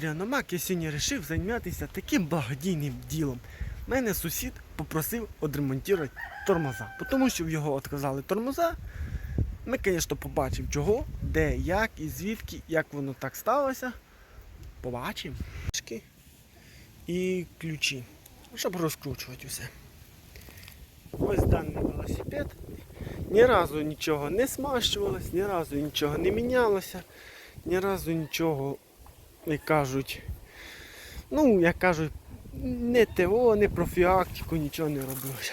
Адріаномак я сьогодні вирішив зайнятися таким благодійним ділом. Мене сусід попросив відремонтувати тормоза, тому що в його відказали тормоза. Ми, звісно, побачимо чого, де, як і звідки, як воно так сталося. Побачимо. І ключі, щоб розкручувати все. Ось даний велосипед. Ні разу нічого не смащувалось, ні разу нічого не мінялося, ні разу нічого, як кажуть, ну, як кажуть, не ТО, не профілактику, нічого не робилося.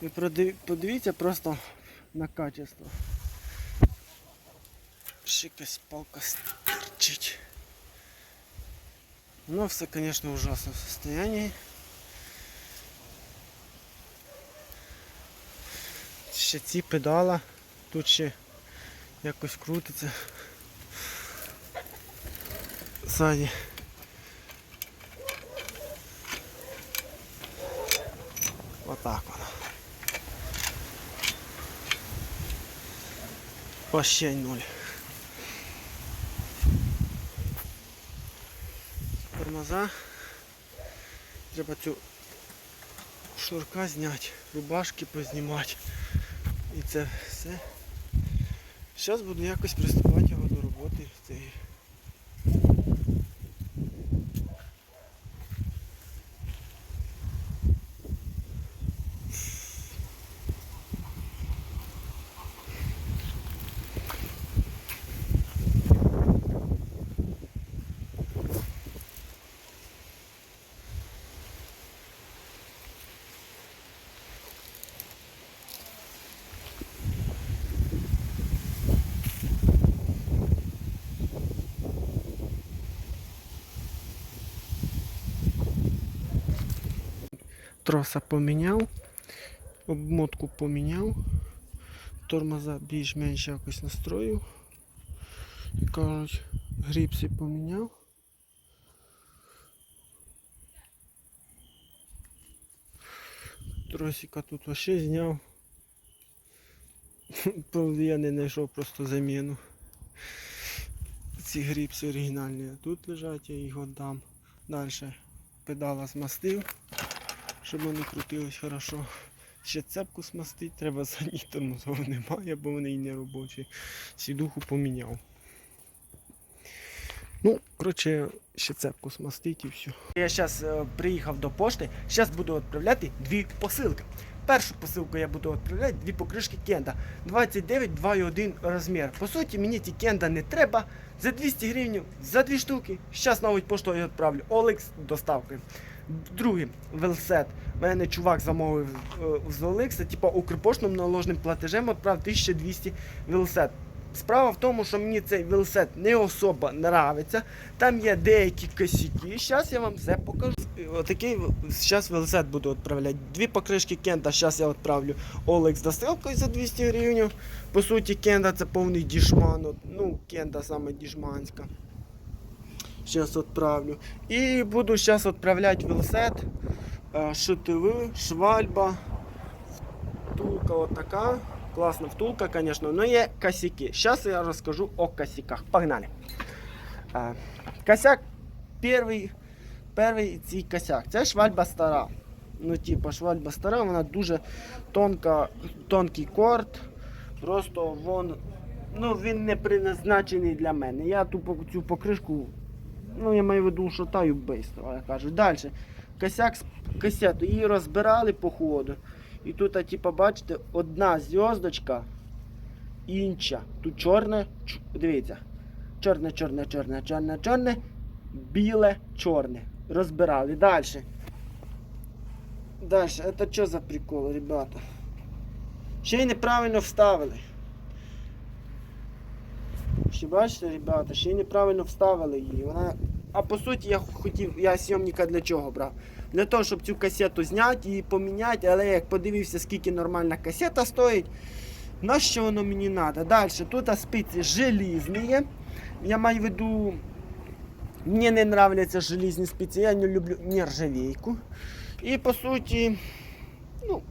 Ви подивіться просто на качество. Якась палка стерчить. Ну, все, конечно, в ужасном состоянии. Ще ці педала, тут ще якось крутиться. Ззаді. Отак воно. Вообще нуль. Тормоза. Треба цю шнурка зняти, рубашки познімати. І це все. Зараз буду якось приступати його до роботи. цієї. Троса поміняв, обмотку поміняв, тормоза більш-менш якось настроїв. Кажуть, гріпси поміняв. Тросика тут вообще зняв. Я не знайшов просто заміну. Ці гріпси оригінальні тут лежать, я їх дам. Далі педала змастив щоб вони крутились хорошо. Ще цепку смастить, треба задній тормозов немає, бо вони і не робочі. Сідуху поміняв. Ну, коротше, ще цепку смастить і все. Я зараз приїхав до пошти, зараз буду відправляти дві посилки. Першу посилку я буду відправляти дві покришки кенда. 29, 2,1 розмір. По суті, мені ті кенда не треба. За 200 гривень, за дві штуки. Зараз навіть поштою відправлю. Олекс доставки. Другий велсет. Мене чувак замовив е, з Олекса, типу Укрпоштним наложним платежем відправ 1200 велсет. Справа в тому, що мені цей велосипед не особо нравиться. Там є деякі косяки. Зараз я вам все покажу. Отакий зараз велосипед буду відправляти. Дві покришки кента, зараз я відправлю Олекс доставкою за 200 гривень. По суті, кента це повний дішман. Ну, кента саме дішманська. Зараз відправлю. І буду зараз відправляти велосипед. Е, ШТВ, швальба, втулка отака. Класна втулка, звісно, але є косяки. Зараз я розкажу о косяках. Погнали. Е, Косяк перший, перший цей косяк. Це швальба стара. Ну, типа, швальба стара, вона дуже тонка, тонкий корд. Просто вон, ну, він не призначений для мене. Я ту цю покришку, ну я маю в виду, шатаю швидко, я кажу. Далі. Косяк з касету. Її розбирали по ходу. І тут, а, типа, бачите, одна зв'язочка, інша. Тут чорне, ч- дивіться. Чорне, чорне, чорне, чорне, чорне, біле, чорне. Розбирали. Далі. Далі, це що за прикол, ребята? Ще й неправильно вставили. Ще бачите, ребята, ще неправильно вставили її. Вона... А по суті я хотів, я сйомника для чого брав? Для того, щоб цю касету зняти і поміняти, але як подивився, скільки нормальна касета стоїть, на що воно мені треба? Далі, тут спиці желізні. Я маю в виду, мені не нравляться желізні спиці, я не люблю нержавійку. І по суті, ну,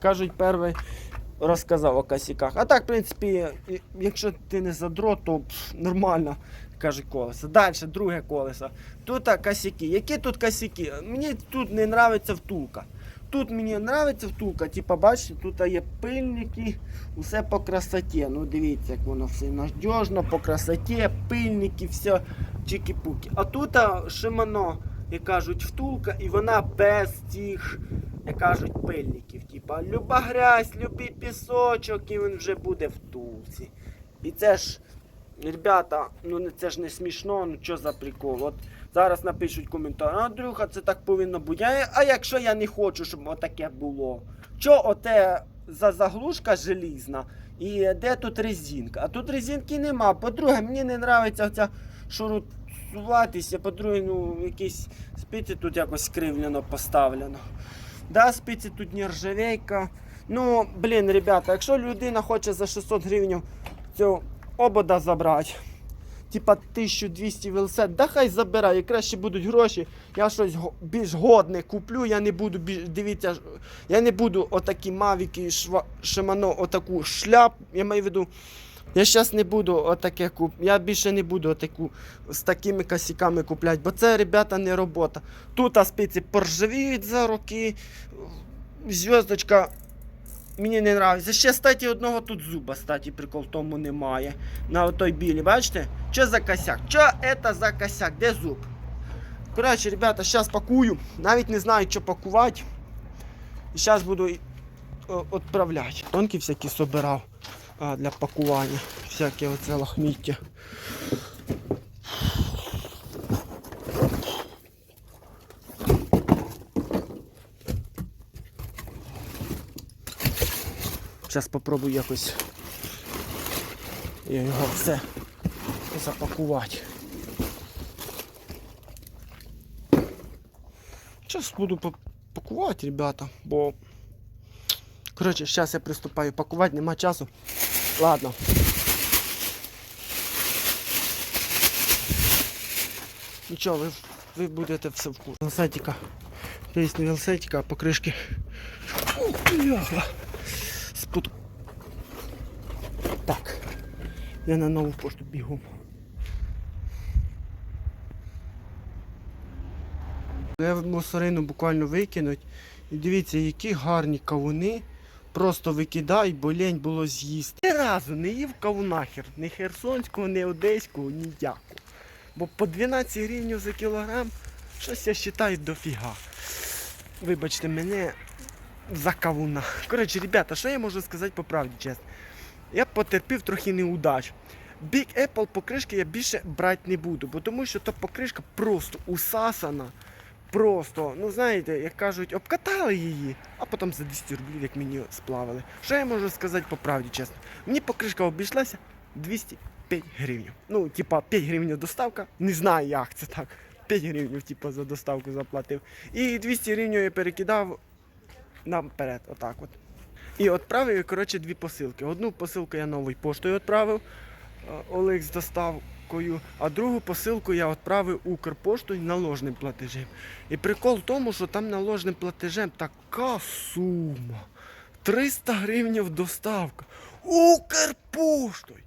кажуть, перший розказав о косяках. А так, в принципі, якщо ти не задрот, то пф, нормально. кажуть колесо. Далі, друге колесо. Тут косяки. Які тут косяки? Мені тут не подобається втулка. Тут мені подобається втулка, типа, бачите, тут є пильники, усе по красоті. Ну дивіться, як воно все надіжно, по красоті, пильники, все чики-пуки. А тут шимано, як кажуть, втулка, і вона без тих, як кажуть, пильників. Типа, люба грязь, любий пісочок, і він вже буде в втулці. І це ж, ребята, ну це ж не смішно, ну що за прикол. От зараз напишуть коментар, Андрюха, це так повинно бути. А, якщо я не хочу, щоб отаке було? Що оте за заглушка желізна? І де тут резинка? А тут резинки нема. По-друге, мені не подобається оця шурутуватися, по-друге, ну, якісь спиці тут якось скривлено поставлено. Да, спиці тут нержавейка. Ну, блін, ребята, якщо людина хоче за 600 гривень цього обода забрати, типа 1200 велосипед, да хай забирає, краще будуть гроші. Я щось більш годне куплю, я не буду більш, дивіться, я не буду отакі мавіки, шва, шимано, отаку шляп, я маю в виду, я зараз не буду отаке куп. Я більше не буду отаку з такими косяками купляти, бо це, ребята, не робота. Тут а спиці поржавіють за роки. Зв'язочка мені не подобається. Ще, статі, одного тут зуба, статі, прикол тому немає. На отой білі, бачите? Що за косяк? Що це за косяк? Де зуб? Коротше, ребята, зараз пакую. Навіть не знаю, що пакувати. Зараз буду відправляти. Тонки всякі собирав а, для пакування. Всяке оце лахміття. Зараз попробую якось його все запакувати. Зараз буду пакувати, ребята, бо. Коротше, зараз я приступаю пакувати, нема часу. Ладно. Нічого, ви, ви будете все в курсі. Велосипедика. Є не велосипедика, а покришки. Спут... Так. Я на нову пошту бігом. Я мусорину буквально викинуть. І дивіться, які гарні кавуни. Просто викидай, бо лень було з'їсти. Ні разу не їв кавуна хер. Ні херсонського, ні одеського, ніякого. Бо по 12 гривень за кілограм щось я вважаю дофіга. Вибачте мене за кавуна. Коротше, ребята, що я можу сказати по правді, чесно? Я потерпів трохи неудач. Big Apple покришки я більше брати не буду, бо тому що та покришка просто усасана. Просто, ну знаєте, як кажуть, обкатали її, а потім за 200 рублів, як мені сплавили. Що я можу сказати по правді, чесно? Мені покришка обійшлася 205 гривень. Ну, типа 5 гривень доставка. Не знаю, як це так. 5 гривень, типа, за доставку заплатив. І 200 гривень я перекидав наперед, отак от. І відправив, коротше, дві посилки. Одну посилку я новою поштою відправив, Олег з доставкою, а другу посилку я відправив Укрпоштою наложним платежем. І прикол в тому, що там наложним платежем така сума. 300 гривень доставка. Укрпоштою.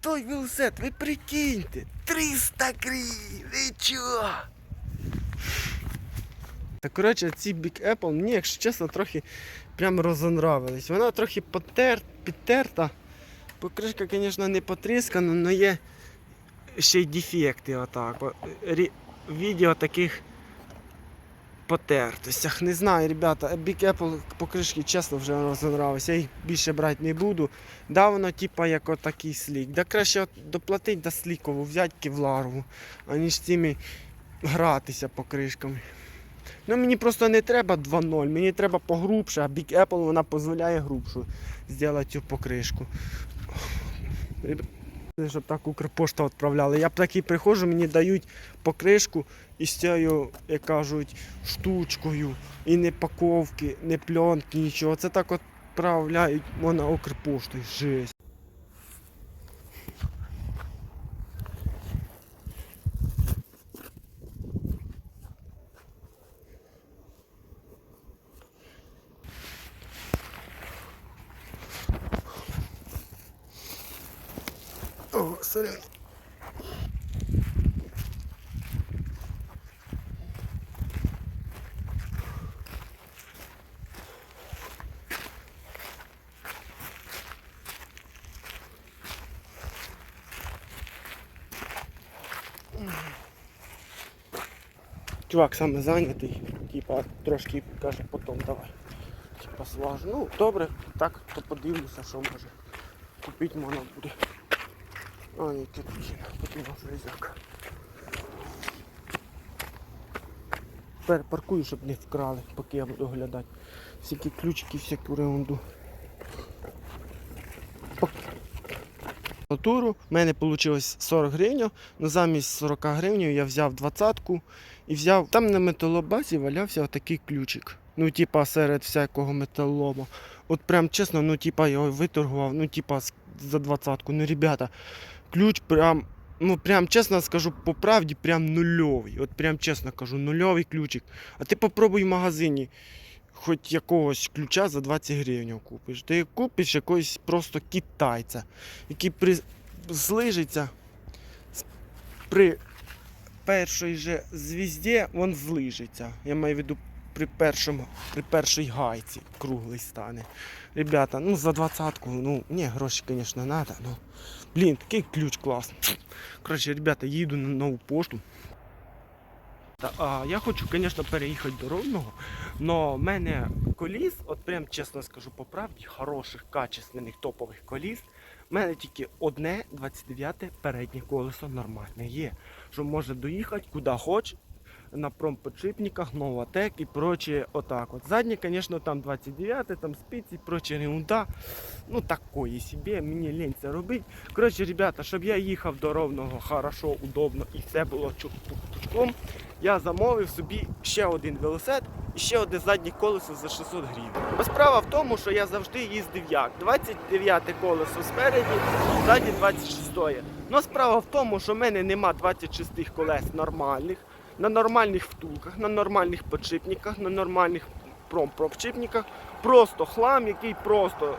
Той велосипед, ви прикиньте, 300 гривень, чого? Та коротше, ці Big Apple мені, якщо чесно, трохи прям розонравились. Вона трохи потер, підтерта. Покришка, звісно, не потріскана, але є ще й дефекти отак. Відео таких потертостях. Не знаю, ребята, Big Apple покришки, чесно, вже розонравилися. Я їх більше брати не буду. Да, воно типа як отакий слік. Да краще от доплатить да слікову, взяти кевларову, аніж цими гратися покришками. Ну мені просто не треба 2.0, мені треба погрубше, а Big Apple вона дозволяє грубшу зробити цю покришку. Щоб так Укрпошта відправляли. Я б такий приходжу, мені дають покришку із цією, як кажуть, штучкою. І не паковки, не пленки, нічого. Це так відправляють вона Укрпошту. Жесть. Ого, сорян. Чувак саме зайнятий, типа трошки каже потом давай. Типа сважу. Ну добре, так то подивлюся, що може. Купіть можна буде. А, ні, кирпичина, потім железяка. Тепер паркую, щоб не вкрали, поки я буду оглядати. Всякі ключики, всяку ерунду. Натуру в мене вийшло 40 гривень, але замість 40 гривень я взяв 20-ку і взяв. Там на металобазі валявся отакий ключик. Ну, типа, серед всякого металолому. От прям чесно, ну типа його виторгував, ну типа за 20-ку. Ну, ребята, ключ прям, ну прям чесно скажу, по правді, прям нульовий. От прям чесно кажу, нульовий ключик. А ти попробуй в магазині хоч якогось ключа за 20 гривень купиш. Ти купиш якогось просто китайця, який при... злижиться при першій же звізді, він злижиться. Я маю в виду при першому, при першій гайці круглий стане. Ребята, ну за двадцатку, ну, ні, гроші, звісно, треба, ну. Блін, такий ключ класний. Коротше, ребята, їду на нову пошту. Та, а, я хочу, звісно, переїхати до Ровного, но в мене коліс, от прям чесно скажу по правді, хороших, качественних, топових коліс, в мене тільки одне 29 переднє колесо нормальне є, що може доїхати куди хоч, на промподшипниках, Новатек і прочее отак. От. Заднє, звісно, там 29, там спиці, прочее ерунда. Ну такої собі, мені лень це робити. Коротше, ребята, щоб я їхав до Ровного хорошо, удобно і все було чук-пучком, я замовив собі ще один велосипед і ще одне заднє колесо за 600 гривень. Бо справа в тому, що я завжди їздив як. 29 колесо спереді, ззаді 26. Ну справа в тому, що в мене нема 26 колес нормальних, на нормальних втулках, на нормальних подшипниках, на нормальних промпровчипниках. Просто хлам, який просто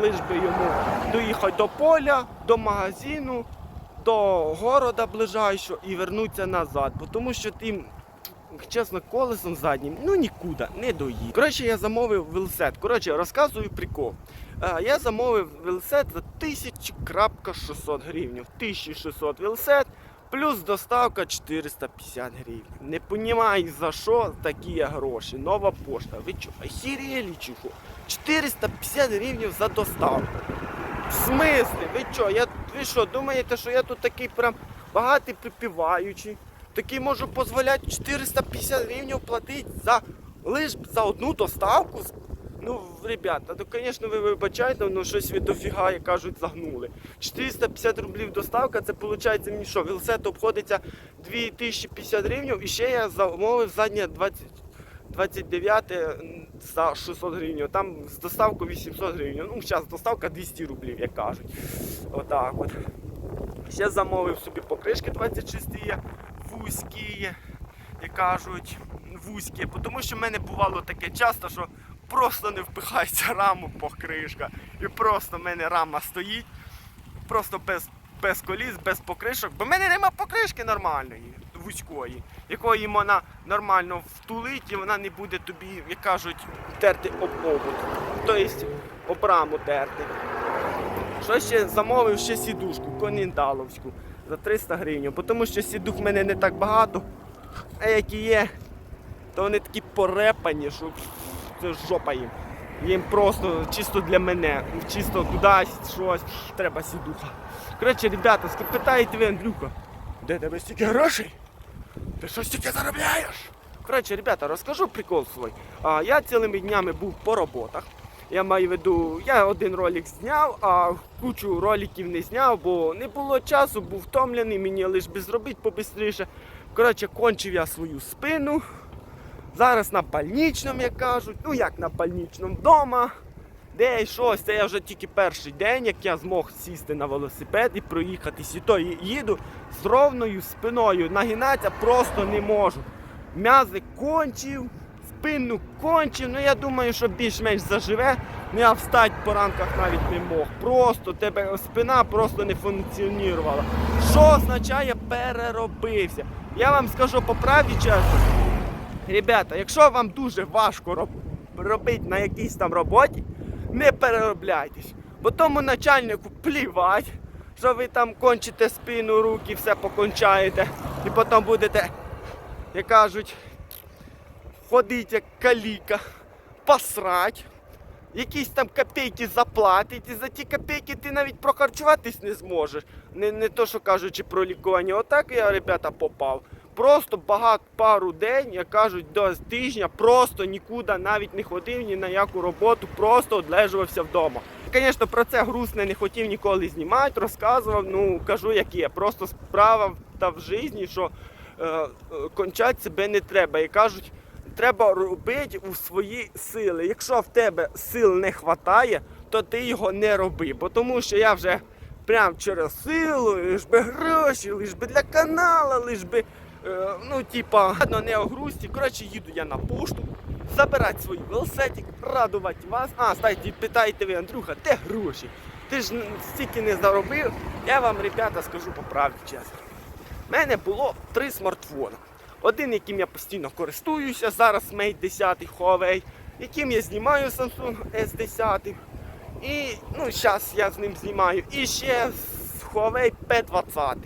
лиш би йому доїхати до поля, до магазину, до города ближайшого і вернутися назад. Тому що тим, чесно, колесом заднім, ну нікуди, не доїде. Коротше, я замовив велосипед. Коротше, розказую прикол. Е, Я замовив велосипед за 1600 гривень. 1600 велосипед, плюс доставка 450 гривень. Не розумію, за що такі гроші. Нова пошта. Ви що, охерели чи що? 450 гривень за доставку. В смислі? Ви що? Я, ви що, думаєте, що я тут такий прям багатий припіваючий? Такий можу дозволяти 450 гривень платити за лиш за одну доставку? Ну, ребята, ну, звісно, ви вибачайте, ну щось ви дофіга, як кажуть, загнули. 450 рублів доставка, це виходить мені що, велосипед обходиться 2050 гривень, і ще я замовив заднє 20, 29 за 600 гривень. Там з доставкою 800 гривень. Ну, зараз доставка 200 рублів, як кажуть. Отак от. Ще замовив собі покришки 26 є, вузькі, як кажуть, вузькі. Тому що в мене бувало таке часто, що просто не впихається раму покришка. І просто в мене рама стоїть, просто без, без коліс, без покришок. Бо в мене нема покришки нормальної, вузької, якої вона нормально втулить і вона не буде тобі, як кажуть, терти об обод. Тобто об раму терти. Що ще замовив ще сідушку коніндаловську за 300 гривень, бо тому що сідух в мене не так багато, а які є, то вони такі порепані, що це жопа їм. Їм просто чисто для мене, чисто кудись щось, треба сідуха. Коротше, ребята, спитаєте ви, Андрюха, де тебе стільки грошей? Ти що стільки заробляєш? Коротше, ребята, розкажу прикол свій. А, я цілими днями був по роботах. Я маю в виду, я один ролик зняв, а кучу роликів не зняв, бо не було часу, був втомлений, мені лише би зробити побистріше. Коротше, кончив я свою спину. Зараз на больничному, як кажуть. Ну як на больничному вдома. Де й щось, це я вже тільки перший день, як я змог сісти на велосипед і проїхатись. І то їду з ровною спиною. Нагинатися просто не можу. М'язи кончив, спину кончив. Ну я думаю, що більш-менш заживе. Ну я встати по ранках навіть не мог. Просто тебе спина просто не функціонувала. Що означає переробився? Я вам скажу по правді чесно. Ребята, якщо вам дуже важко роб... робити на якійсь там роботі, не переробляйтесь. Бо тому начальнику плівать, що ви там кончите спину, руки, все покончаєте. І потім будете, як кажуть, ходить як каліка, посрать, якісь там копійки заплатить, і за ті копійки ти навіть прохарчуватись не зможеш. Не, не то, що кажучи про лікування. Отак я, ребята, попав. Просто багато пару день, як кажуть, до тижня просто нікуди навіть не ходив ні на яку роботу, просто одлежувався вдома. Звісно, про це грустне не хотів ніколи знімати, розказував. Ну кажу, як є. Просто справа та в житті, що е, е, кончати себе не треба. І кажуть, треба робити у свої сили. Якщо в тебе сил не вистачає, то ти його не роби. Бо тому що я вже прям через силу, лиш би гроші, лиш би для каналу, лиш би. Е, ну, типа, ладно, не о грусті. Коротше, їду я на пошту, забирати свій велосипедик, радувати вас. А, стайте, питаєте ви, Андрюха, де гроші? Ти ж стільки не заробив. Я вам, ребята, скажу по правді чесно. У мене було три смартфона. Один, яким я постійно користуюся, зараз Mate 10 Huawei, яким я знімаю Samsung S10. І ну, зараз я з ним знімаю. І ще Huawei P20.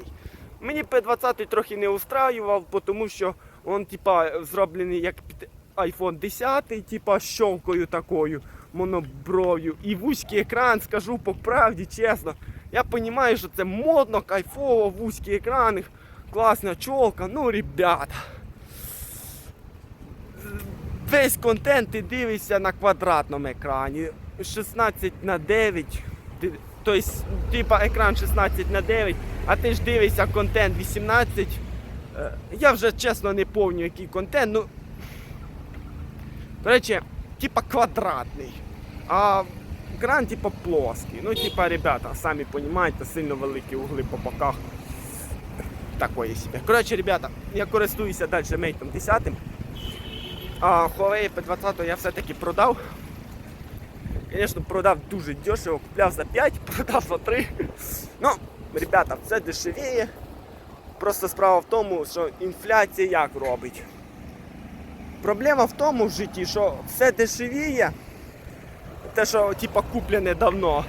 Мені P20 трохи не устраював, тому що він типа, зроблений як під iPhone 10, типа з щолкою такою, монобров'ю. І вузький екран, скажу по правді, чесно. Я розумію, що це модно, кайфово, вузькі екрани, класна чолка. Ну, ребята. Весь контент ти дивишся на квадратному екрані. 16 на 9. Тобто, типа екран 16 на 9, а ти ж дивишся контент 18. Е, Я вже чесно не пам'ятаю, який контент. Ну, коротше, типа квадратний. А екран типа плоский. Ну, типа, ребята, самі розумієте, сильно великі угли по боках. Такої себе. Коротше, ребята, я користуюся далі Mate 10. А Huawei P20 я все-таки продав. Звісно, продав дуже дешево, купляв за 5, продав за 3. Ну, ребята, все дешевіє. Просто справа в тому, що інфляція як робить. Проблема в тому в житті, що все дешевіє, те, що типа куплене давно.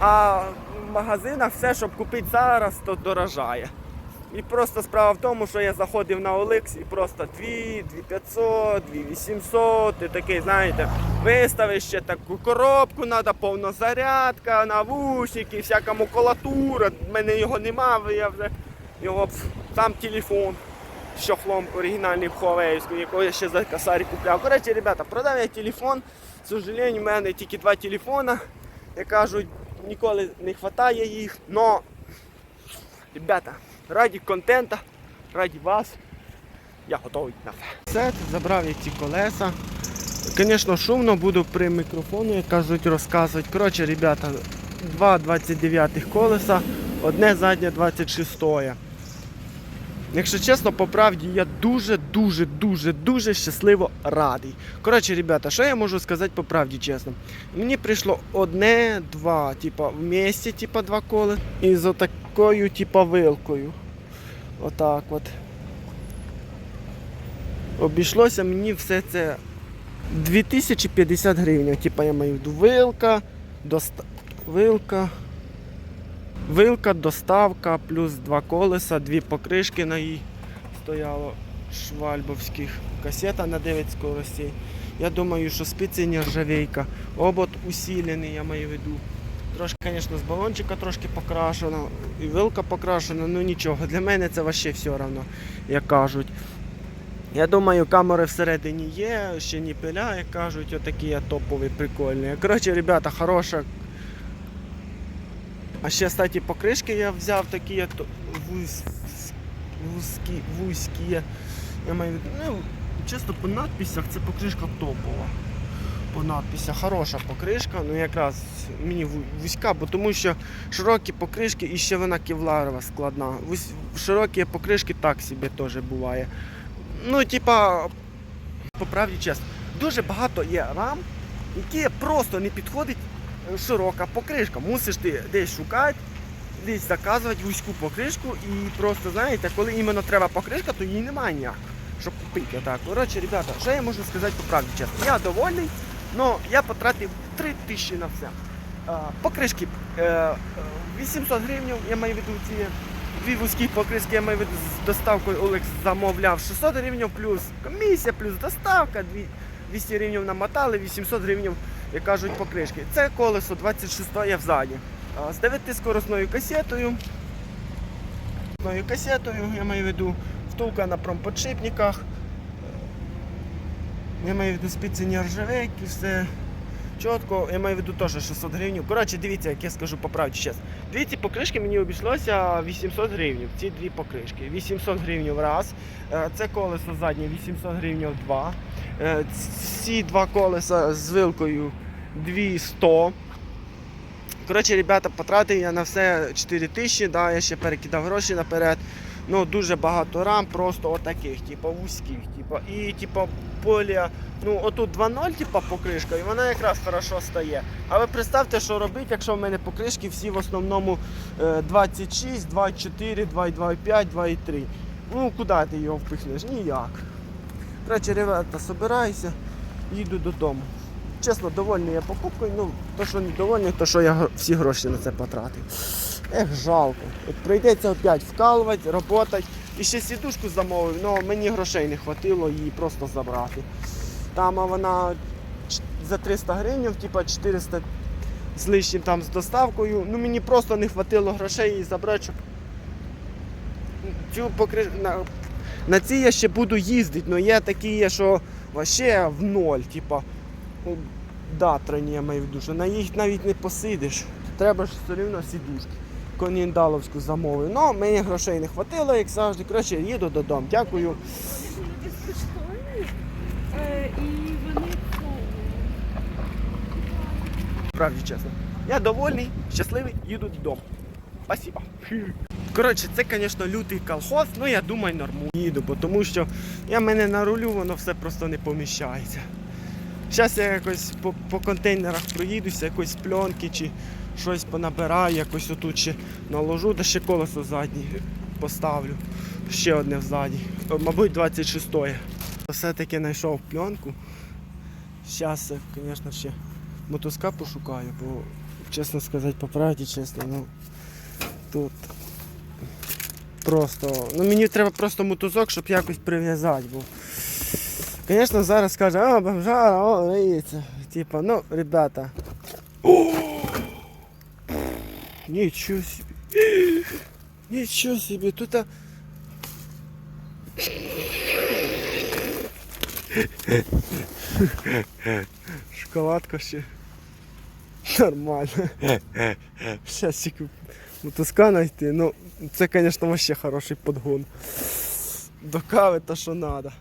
А в магазинах все, щоб купити зараз, то дорожає. І просто справа в тому, що я заходив на OLX і просто 2, 2500, 2800, і такий, знаєте, виставиш ще таку коробку, треба повнозарядка, навушники, всяка макулатура. В мене його нема, я вже його сам телефон з чохлом оригінальний Huawei, якого я ще за косарі купляв. Коротше, ребята, продав я телефон. К сожалению, в мене тільки два телефона. Я кажу, ніколи не вистачає їх, но Ребята, раді контента, раді вас. Я готовий на все. Сет, забрав я ці колеса. Звісно, шумно буду при мікрофоні, як кажуть, розказувати. Коротше, ребята, два 29 колеса, одне заднє 26-е. Якщо чесно, по правді, я дуже, дуже, дуже, щасливо радий. Коротше, ребята, що я можу сказати по правді, чесно? Мені прийшло одне, два, типа, в місті, типа, два кола. І з отакою, типа, вилкою. Отак от. Обійшлося мені все це 2050 гривень. Типа я маю вилка, доста... вилка. Вилка, доставка, плюс два колеса, дві покришки на їй стояло швальбовських. Касета на 9 скоростей. Я думаю, що спиці нержавейка. Обод усилений, я маю в виду. Трошки, звісно, з балончика трошки покрашено, і вилка покрашена, ну нічого. Для мене це вообще все одно, як кажуть. Я думаю, камери всередині є, ще не пиля, як кажуть, отакі топові, прикольні. Коротше, ребята, хороша. А ще, кстати, покришки я взяв такі я вузькі, вузькі. Я маю, ну, чисто по надписях це покришка топова. По надписях хороша покришка, ну якраз мені вузька, бо тому що широкі покришки і ще вона кевларова складна. Широкі покришки так собі теж буває. Ну, типа, по правді чесно, дуже багато є рам, які просто не підходить е, широка покришка. Мусиш ти десь шукати, десь заказувати вузьку покришку і просто, знаєте, коли іменно треба покришка, то її немає ніяк, щоб купити. Отак. Коротше, ребята, що я можу сказати по правді чесно? Я довольний, але я потратив 3 тисячі на все. Покришки е, е, 800 гривень, я маю в виду ці дві вузькі покришки, я маю в виду, з доставкою Олекс замовляв 600 гривень плюс комісія, плюс доставка, 200 гривень намотали, 800 гривень, як кажуть, покришки. Це колесо 26 я взаді. А, З 9 скоросною касетою. Касетою, я маю в виду, втулка на промподшипниках. Я маю в виду спиці нержавейки, все чітко. Я маю в виду теж 600 гривень. Коротше, дивіться, як я скажу по правді зараз. Дві ці покришки мені обійшлося 800 гривень. Ці дві покришки. 800 гривень раз. Е, Це колесо заднє 800 гривень два. Е, Ці два колеса з вилкою 200. Коротше, ребята, потратив я на все 4 тисячі, да, я ще перекидав гроші наперед. Ну, дуже багато рам, просто отаких, типу вузьких. Типу, і типу поля, ну отут 2.0, типу, покришка, і вона якраз хорошо стає. А ви представте, що робити, якщо в мене покришки всі в основному е, 26, 24, 2,25, 2,3. Ну, куди ти його впихнеш? Ніяк. Коротше, ребята, собираюся, їду додому. Чесно, довольний я покупкою, ну, то, що не довольний, то що я всі гроші на це потратив. Ех, жалко. От прийдеться опять вкалувати, працювати. І ще сідушку замовив, але мені грошей не вистачило її просто забрати. Там вона за 300 гривень, типа 400 з лишнім там з доставкою. Ну мені просто не вистачило грошей її забрати, щоб цю покриш... на... на цій я ще буду їздити, але є такі, що вообще в ноль, типа. Ну, Датрані я маю в що на їх навіть не посидиш. Треба ж все одно сідушки. Коніндаловську замовив. Ну, мені грошей не вистачило, як завжди. Коротше, їду додому. Дякую. Вони були безкоштовні, е, і вони повні. Правді чесно. Я довольний, щасливий, їду додому. Спасибо. Коротше, це, звісно, лютий колхоз, ну я думаю, норму їду, бо тому що я мене на рулю, воно все просто не поміщається. Зараз я якось по, по контейнерах проїдуся, якось пленки чи щось понабираю, якось отут ще наложу, та ще колесо заднє поставлю. Ще одне взаді. Мабуть, 26-е. Все-таки знайшов пленку. Зараз, звісно, ще мотузка пошукаю, бо, чесно сказати, по правді, чесно, ну тут просто. Ну мені треба просто мотузок, щоб якось прив'язати, бо. Звісно, зараз скаже, а, бомжара, о, риється. Типа, ну, ребята. Нічого собі. Нічого собі, тут. а- Шоколадка ще. Нормально. Сейчас тільки мотузка знайти. Ну, це, звісно, вообще хороший подгон. До кави то що надо.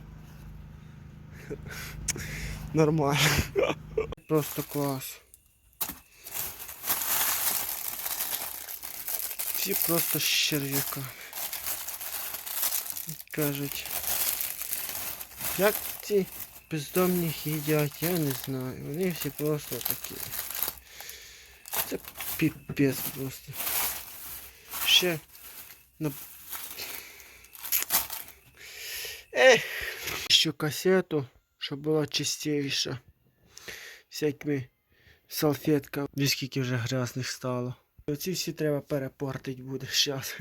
Нормально. Просто клас. Всі просто черв'яка. Кажуть. Як ці бездомні їдять, я не знаю. Вони всі просто такі. Це піпець просто. Ще на Ех, ще касету, щоб була чистіша. Всякими салфетками. Скільки вже грязних стало. Оці всі треба перепортити буде зараз.